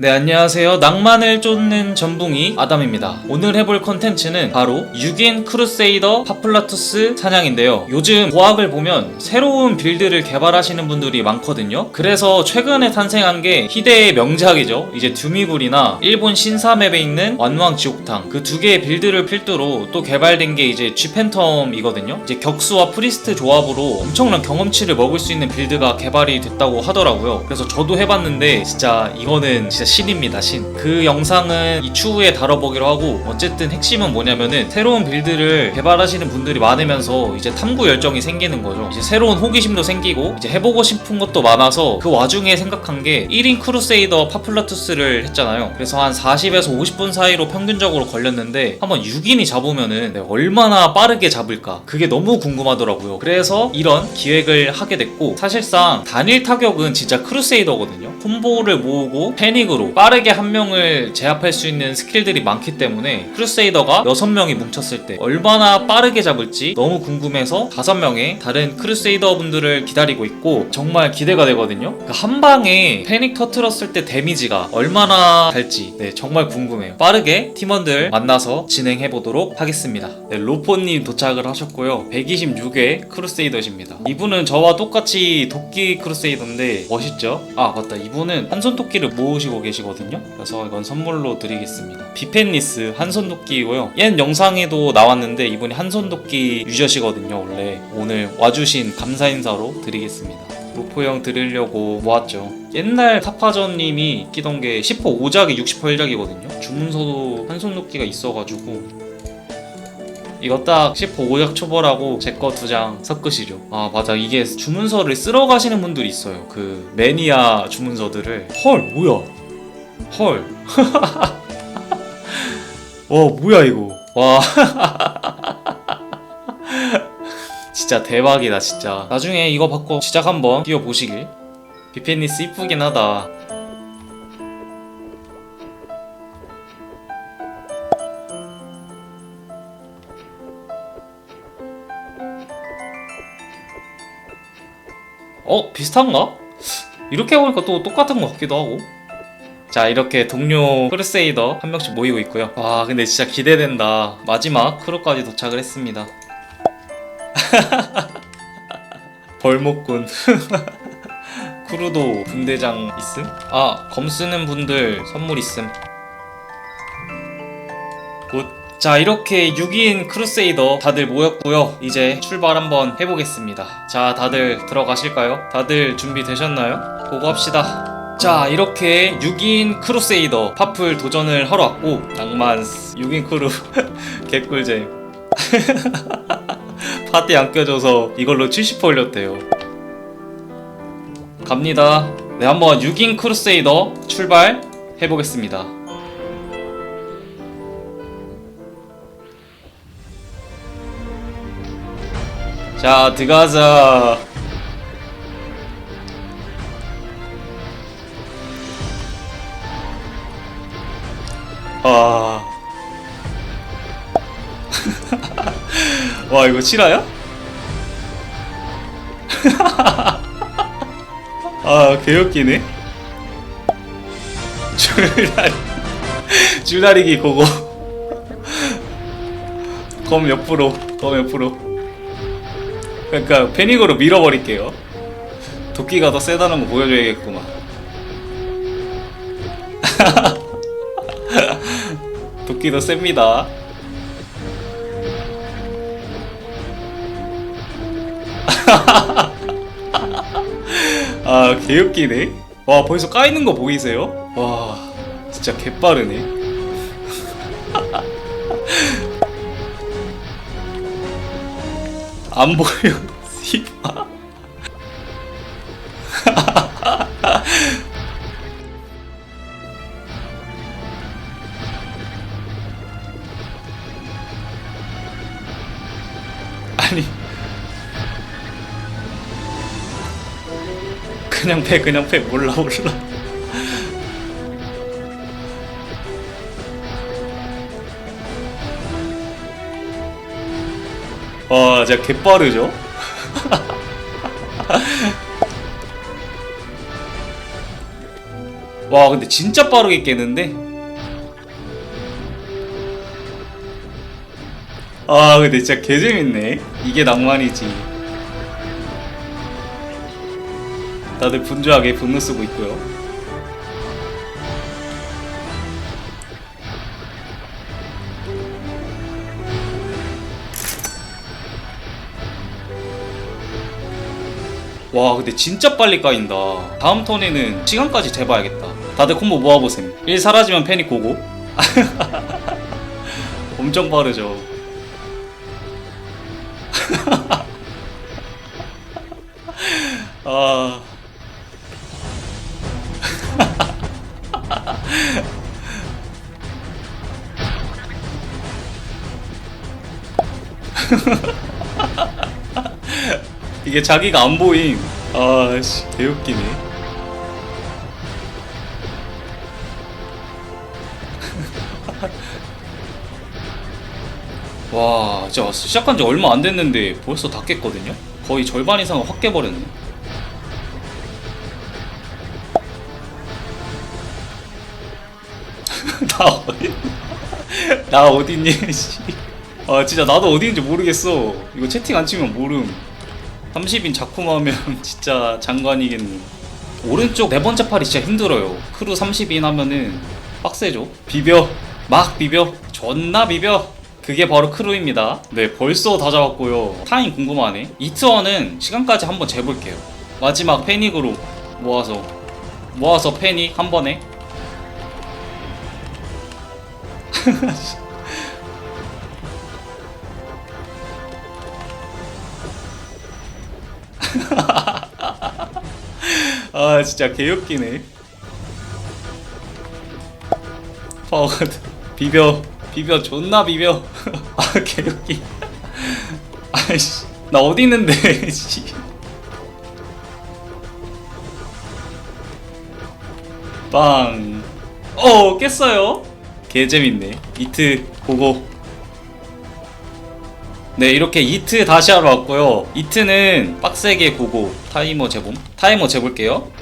네 안녕하세요. 낭만을 쫓는 전붕이 아담입니다. 오늘 해볼 컨텐츠는 바로 6인 크루세이더 파플라투스 사냥인데요. 요즘 고학을 보면 새로운 빌드를 개발하시는 분들이 많거든요. 그래서 최근에 탄생한 게 희대의 명작이죠. 이제 듀미굴이나 일본 신사맵에 있는 완왕 지옥탕. 그 두 개의 빌드를 필두로 또 개발된 게 이제 G팬텀이거든요. 이제 격수와 프리스트 조합으로 엄청난 경험치를 먹을 수 있는 빌드가 개발이 됐다고 하더라고요. 그래서 저도 해봤는데 진짜 이거는 진짜 신입니다 신. 그 영상은 이 추후에 다뤄보기로 하고 어쨌든 핵심은 뭐냐면은 새로운 빌드를 개발하시는 분들이 많으면서 이제 탐구 열정이 생기는 거죠. 이제 새로운 호기심도 생기고 이제 해보고 싶은 것도 많아서 그 와중에 생각한 게 1인 크루세이더 파플라투스를 했잖아요. 그래서 한 40에서 50분 사이로 평균적으로 걸렸는데 한번 6인이 잡으면은 네, 얼마나 빠르게 잡을까 그게 너무 궁금하더라고요. 그래서 이런 기획을 하게 됐고 사실상 단일 타격은 진짜 크루세이더거든요. 콤보를 모으고 패닉으로 빠르게 한 명을 제압할 수 있는 스킬들이 많기 때문에 크루세이더가 6명이 뭉쳤을 때 얼마나 빠르게 잡을지 너무 궁금해서 5명의 다른 크루세이더 분들을 기다리고 있고 정말 기대가 되거든요. 그한 방에 패닉 터트렸을 때 데미지가 얼마나 갈지 네, 정말 궁금해요. 빠르게 팀원들 만나서 진행해 보도록 하겠습니다. 네, 로포님 도착을 하셨고요. 126회 크루세이더십니다. 이분은 저와 똑같이 도끼 크루세이더인데 멋있죠? 아 맞다 이분은 한손 도끼를 모으시고 계 시거든요. 그래서 이건 선물로 드리겠습니다. 비펜니스 한손 도끼고요. 옛 영상에도 나왔는데 이분이 한손 도끼 유저시거든요. 원래 오늘 와주신 감사 인사로 드리겠습니다. 로포 형 드리려고 모았죠. 옛날 타파전님이 끼던 게 10호 5작이 60호 1작이거든요. 주문서도 한손 도끼가 있어가지고 이거 딱 10호 5작 초벌하고 제 거 두 장 섞으시죠. 아 맞아 이게 주문서를 쓸어 가시는 분들이 있어요. 그 매니아 주문서들을 헐 뭐야? 헐. 와 뭐야 이거? 와. 진짜 대박이다 진짜. 나중에 이거 받고 시작 한번 뛰어 보시길. 비페니스 이쁘긴 하다. 어 비슷한가? 이렇게 보니까 또 똑같은 것 같기도 하고. 자 이렇게 동료 크루세이더 한 명씩 모이고 있고요. 와 근데 진짜 기대된다. 마지막 크루까지 도착을 했습니다. 벌목군. 크루도 분대장 있음? 아 검 쓰는 분들 선물 있음. 굿. 자 이렇게 6인 크루세이더 다들 모였고요. 이제 출발 한번 해보겠습니다. 자 다들 들어가실까요? 다들 준비되셨나요? 보고 합시다. 자 이렇게 6인 크루세이더 파풀 도전을 하러 왔고 낭만 6인 크루 개꿀잼. 파티 안 껴줘서 이걸로 70% 올렸대요. 갑니다. 네 한번 6인 크루세이더 출발 해보겠습니다. 자 들어가자 아. 와, 이거 실화야? 아, 개웃기네. 줄다리, 줄다리기 고고. 검 옆으로, 검 옆으로. 그러니까 패닉으로 밀어버릴게요. 도끼가 더 세다는 거 보여줘야겠구만. 도끼도 셉니다. 아 개웃기네. 와 벌써 까이는 거 보이세요? 와 진짜 개빠르네. 안 보여. 씨발. 그냥 패 그냥 패 몰라 몰라. 와 진짜 개빠르죠? 와 근데 진짜 빠르게 깨는데? 아 근데 진짜 개재밌네. 이게 낭만이지 다들 분주하게 분노 쓰고 있고요. 와 근데 진짜 빨리 까인다. 다음 턴에는 시간까지 재봐야겠다. 다들 콤보 모아보셈. 1 사라지면 패닉 고고. 엄청 빠르죠. 아 이게 자기가 안 보임. 아씨, 개웃기네. 와, 진짜 시작한 지 얼마 안 됐는데 벌써 다 깼거든요? 거의 절반 이상은 확 깨버렸네. 나 어디, 나 어딨니, 씨. 아, 진짜 나도 어디인지 모르겠어. 이거 채팅 안 치면 모름. 30인 작품하면 진짜 장관이겠네. 오른쪽 네 번째 팔이 진짜 힘들어요. 크루 30인 하면은 빡세죠. 비벼. 막 비벼. 존나 비벼. 그게 바로 크루입니다. 네, 벌써 다 잡았고요. 타임 궁금하네. 이트원은 시간까지 한번 재볼게요. 마지막 패닉으로 모아서 모아서 패닉 한 번에. 아 진짜 개웃기네 파워가드 비벼 비벼 존나 비벼 아 개웃기 아이씨 나 어디 있는데 씨. 빵. 어 깼어요. 개재밌네. 이트 보고. 네 이렇게 이트 다시 하러 왔고요. 이트는 빡세게 보고 타이머 재봄. 타이머 재볼게요.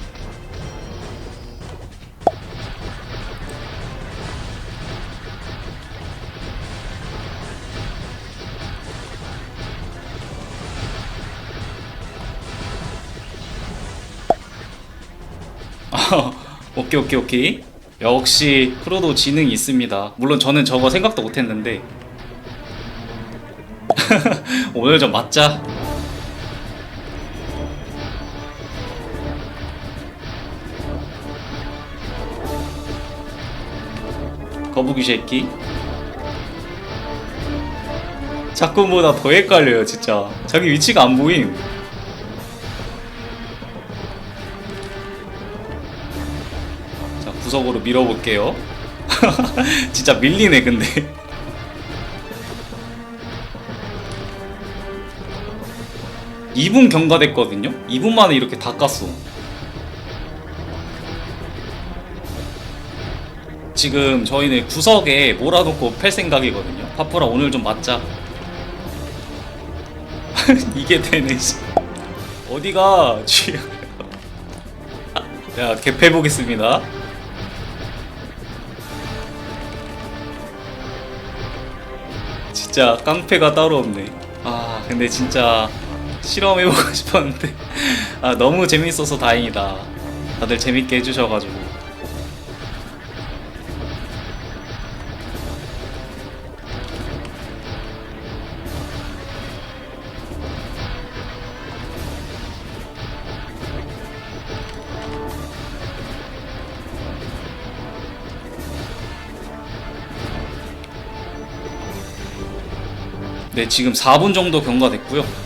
아, 오케이 오케이 오케이 역시 프로도 지능이 있습니다 물론 저는 저거 생각도 못했는데 오늘 좀 맞자. 거북이 새끼. 작품보다 더 헷갈려요 진짜. 자기 위치가 안 보임. 자 구석으로 밀어볼게요. 진짜 밀리네 근데 2분 경과됐거든요? 2분 만에 이렇게 다 깠어. 지금 저희는 구석에 몰아놓고 팰 생각이거든요? 파프라 오늘 좀 맞자. 이게 되네 씨. 어디가 지금 야 개패 보겠습니다. 진짜 깡패가 따로 없네. 아 근데 진짜 실험해보고 싶었는데. 아 너무 재밌어서 다행이다. 다들 재밌게 해주셔가지고. 네 지금 4분 정도 경과됐고요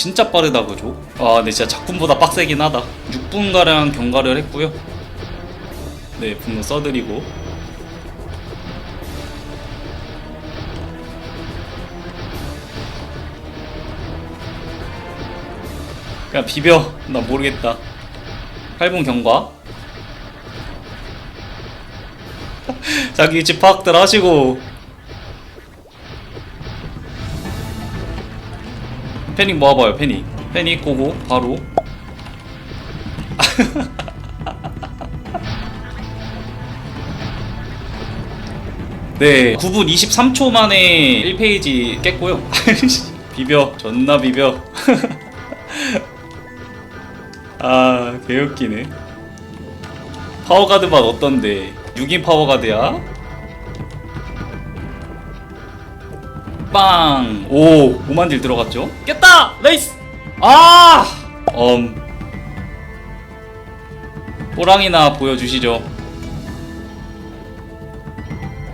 진짜 빠르다 그죠? 아 근데 진짜 작품보다 빡세긴 하다. 6분가량 경과를 했고요. 네 분노 써드리고. 그냥 비벼. 나 모르겠다. 8분 경과. 자기 위치 파악들 하시고 패닉 모아봐요 패닉 패닉 고고 바로. 네 9분 23초 만에 1페이지 깼고요. 비벼 존나 비벼. 아 개웃기네. 파워가드 맛 어떤데? 6인 파워가드야 빵! 오! 5만 딜 들어갔죠? 깼다! 레이스! 아! 엄. 호랑이나 보여주시죠.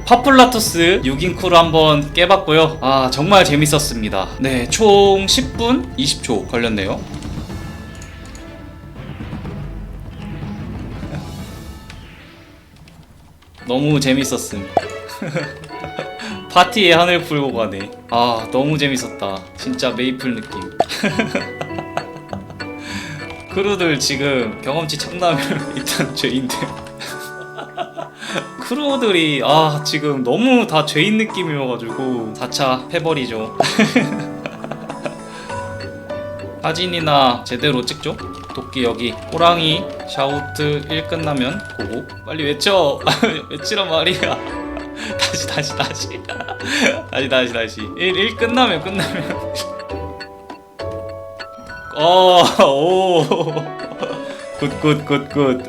파플라토스 6인 쿨 한번 깨봤고요. 아, 정말 재밌었습니다. 네, 총 10분 20초 걸렸네요. 너무 재밌었음. 파티에 하늘 풀고 가네. 아, 너무 재밌었다. 진짜 메이플 느낌. 크루들 지금 경험치 청나면 일단 죄인들. 크루들이 아 지금 너무 다 죄인 느낌이어가지고 4차 패버리죠. 사진이나 제대로 찍죠? 도끼 여기 호랑이 샤우트 1 끝나면 고고 빨리 외쳐 외치란 말이야 다시 다시 다시. 다시 다시 다시. 1, 1 끝나면 끝나면. 어오 굿굿굿굿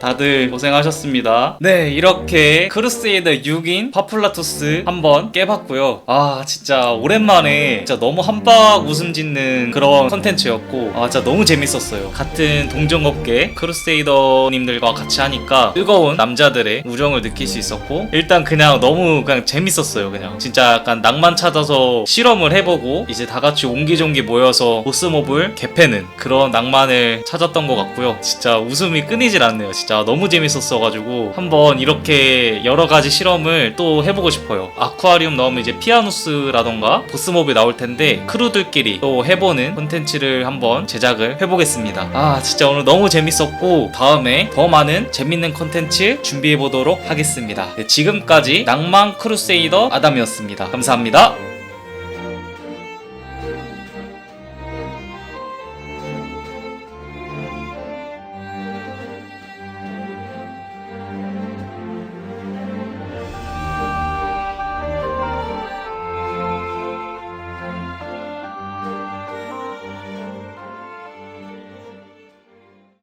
다들 고생하셨습니다. 네, 이렇게 크루세이더 6인 파플라투스 한번 깨봤고요. 아, 진짜 오랜만에 진짜 너무 한박 웃음 짓는 그런 컨텐츠였고, 아, 진짜 너무 재밌었어요. 같은 동종업계 크루세이더님들과 같이 하니까 뜨거운 남자들의 우정을 느낄 수 있었고, 일단 그냥 너무 그냥 재밌었어요. 그냥 진짜 약간 낭만 찾아서 실험을 해보고, 이제 다 같이 옹기종기 모여서 보스몹을 개패는 그런 낭만을 찾았던 것 같고요. 진짜 웃음이 끊이질 않네요. 진짜 너무 재밌었어가지고 한번 이렇게 여러 가지 실험을 또 해보고 싶어요. 아쿠아리움 넣으면 이제 피아누스라던가 보스몹이 나올 텐데 크루들끼리 또 해보는 콘텐츠를 한번 제작을 해보겠습니다. 아 진짜 오늘 너무 재밌었고 다음에 더 많은 재밌는 콘텐츠 준비해보도록 하겠습니다. 네, 지금까지 낭만 크루세이더 아담이었습니다. 감사합니다.